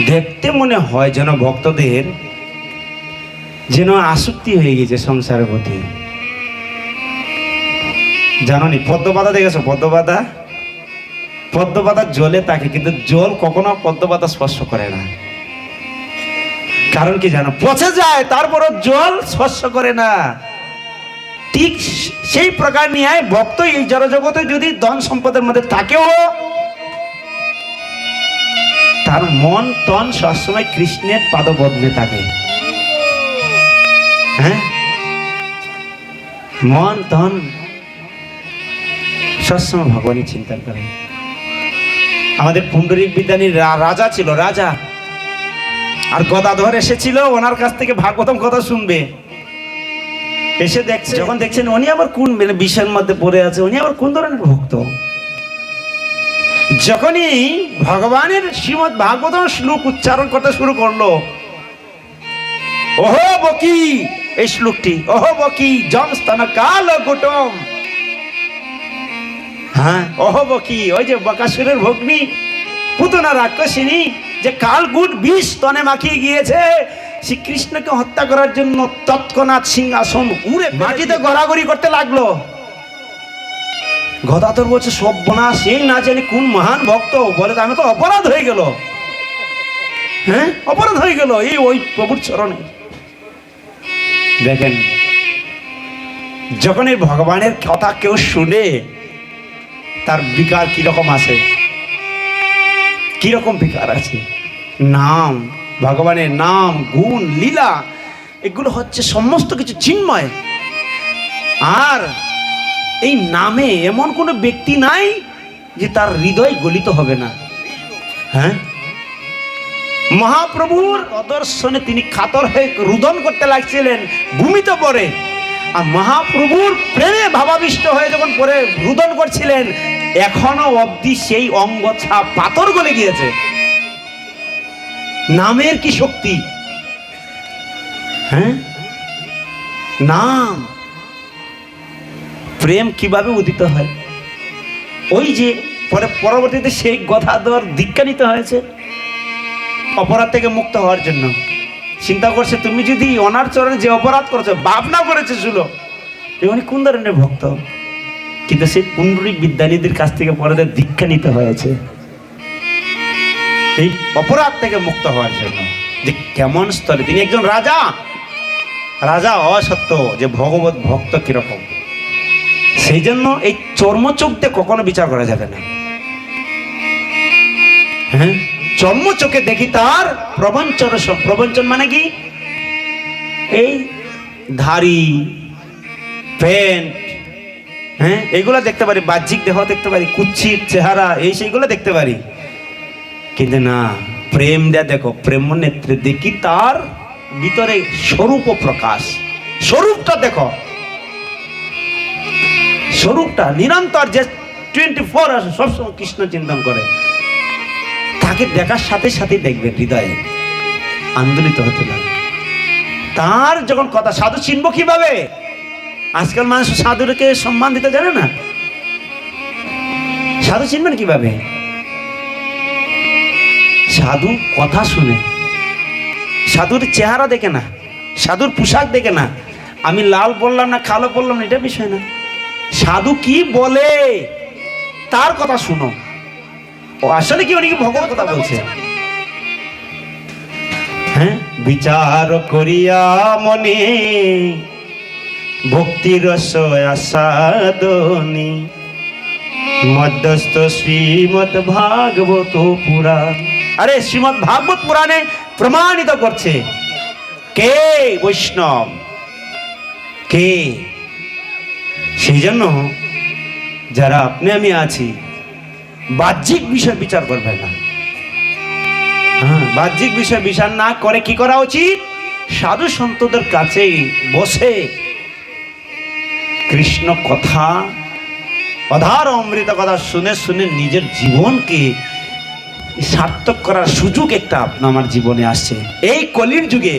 দেখতে মনে হয় যেন ভক্তদের যেন আসক্তি হয়ে গেছে সংসারের প্রতি। জানো পদ্মপাতা দেখেছ? পদ্মপাতা? পদ্মপাতা জলে থাকে কিন্তু জল কখনো পদ্মপাতা স্পর্শ করে না। কারণ কি জানো? পচে যায়, তারপরও জল স্পর্শ করে না। ঠিক সেই প্রকার নিয়ে ভক্ত এই জড়জগতে যদি ধন সম্পদের মধ্যে থাকেও তার মন তন সবসময় কৃষ্ণের পাদপদ্মে থাকে। হ্যাঁ? মন তন সবসময় ভগবানই চিন্তা করে। আমাদের পুণ্ডরিক বিদ্যানীর রাজা ছিল, রাজা। আর গদাধর এসেছিল, ওনার কাছ থেকে ভাগবতম কথা শুনবে। এসে দেখছে, যখন দেখছেন উনি আবার কোন মানে বিষয়ের মধ্যে পড়ে আছে, উনি আবার কোন ধরনের ভক্ত? যখনই ভগবানের শ্রীমদ ভাগবতম শ্লোক উচ্চারণ করতে শুরু করল ওহো বকি! এই শ্লোকটি ওহো বকি জম স্তন কাল কুটম হ্যাঁ ওহো বকি ওই যে বকাসুরের ভগ্নি পুতনা রাক্ষসিনী যে কালগুট বিষ স্তনে মাখিয়ে গিয়েছে শ্রীকৃষ্ণকে হত্যা করার জন্য তৎক্ষণাৎ সিংহাসন উড়ে মাটিতে গড়াগড়ি করতে লাগল। গদাধর বলছে সব্যনাশ এই না জানি কোন মহান ভক্ত। বলে, আমি তো অপরাধ হয়ে গেল। হ্যাঁ? অপরাধ হয়ে গেল, এই ওই প্রভুর চরণে। দেখেন যখন এই ভগবানের কথা কেউ শুনে, তার বিকার কীরকম আছে? কীরকম বিকার আছে? নাম, ভগবানের নাম, গুণ, লীলা, এগুলো হচ্ছে সমস্ত কিছু চিন্ময়। আর এই নামে এমন কোনো ব্যক্তি নাই যে তার হৃদয় গলিত হবে না। হ্যাঁ? মহাপ্রভুর অদর্শনে তিনি খাতর হয়ে রুদন করতে লাগছিলেন ভূমিতে পড়ে। আর মহাপ্রভুর প্রেমে ভাবাবিষ্ট হয়ে যখন পরে রুদন করছিলেন, এখনও অবধি সেই অঙ্গ ছাপ পাথর গলে গিয়েছে। নামের কি শক্তি? হ্যাঁ? নাম। প্রেম কীভাবে উদিত হয়? ওই যে পরে পরবর্তীতে সেই কথা গদাধর দীক্ষা নিতে হয়েছে। অপরাধ থেকে মুক্ত হওয়ার জন্য। চিন্তা করছে, তুমি যদি অনার চরণে যে অপরাধ করেছ, ভাবনা করেছে শুলো উনি কোন ধরনের ভক্ত? কিন্তু সেই পুণ্ডরিক বিদ্যানীদের কাছ থেকে পরে দীক্ষা নিতে হয়েছে। এই অপরাধ থেকে মুক্ত হওয়ার জন্য। যে কেমন স্তরে? তিনি একজন রাজা। রাজা অসত্য, যে ভগবত ভক্ত কীরকম? সেই জন্য এই চর্মচোখ দিয়ে কখনো বিচার করা যাবে না। হ্যাঁ? চর্ম চোখে দেখি তার প্রবঞ্চন প্রবঞ্চন মানে কি? এই ধারি প্যান্ট হ্যাঁ? এগুলো দেখতে পারি, বাহ্যিক দেহ দেখতে পারি, কুচ্ছির চেহারা, এই সেইগুলো দেখতে পারি। কিন্তু না, প্রেম দেয়া দেখো, প্রেম নেত্রে দেখি তার ভিতরে স্বরূপ প্রকাশ। স্বরূপটা দেখো স্বরূপটা নিরন্তর যে টোয়েন্টি ফোর আসে সবসময় কৃষ্ণ চিন্তন করে। তাকে দেখার সাথে সাথে দেখবে হৃদয়ে। আন্দোলিত হতে লাগে তার যখন কথা, সাধু চিনব কীভাবে? আজকাল মানুষ সাধুকে সম্মান দিতে জানে না। সাধু চিনবেন কীভাবে? সাধু কথা শুনে। সাধুর চেহারা দেখে না। সাধুর পোশাক দেখে না। আমি লাল বললাম না, কালো বললাম না, এটা বিষয় না। সাধু কি বলে? তার কথা শুনো। ও আসলে কি উনি কি ভগবত কথা বলছে? হ্যাঁ? বিচার করিয়া মনে ভক্তি রস আসাদনি মধ্যস্থ শ্রীমৎ ভাগবত পুরাণ। আরে শ্রীমৎ ভাগবত পুরাণে প্রমাণিত করছে। কে বৈষ্ণব? কে? সেই জন্য যারা আপনি আমি আছি, বাহ্যিক বিষয় বিচার করবেন না। হ্যাঁ বাহ্যিক বিষয় বিচার না করে কি করা উচিত? সাধু সন্তদের কাছে বসে কৃষ্ণ কথা, অধার অমৃত কথা শুনে শুনে নিজের জীবনকে সার্থক করার সুযোগ একটা আপনার আমার জীবনে আসছে। এই কলির যুগে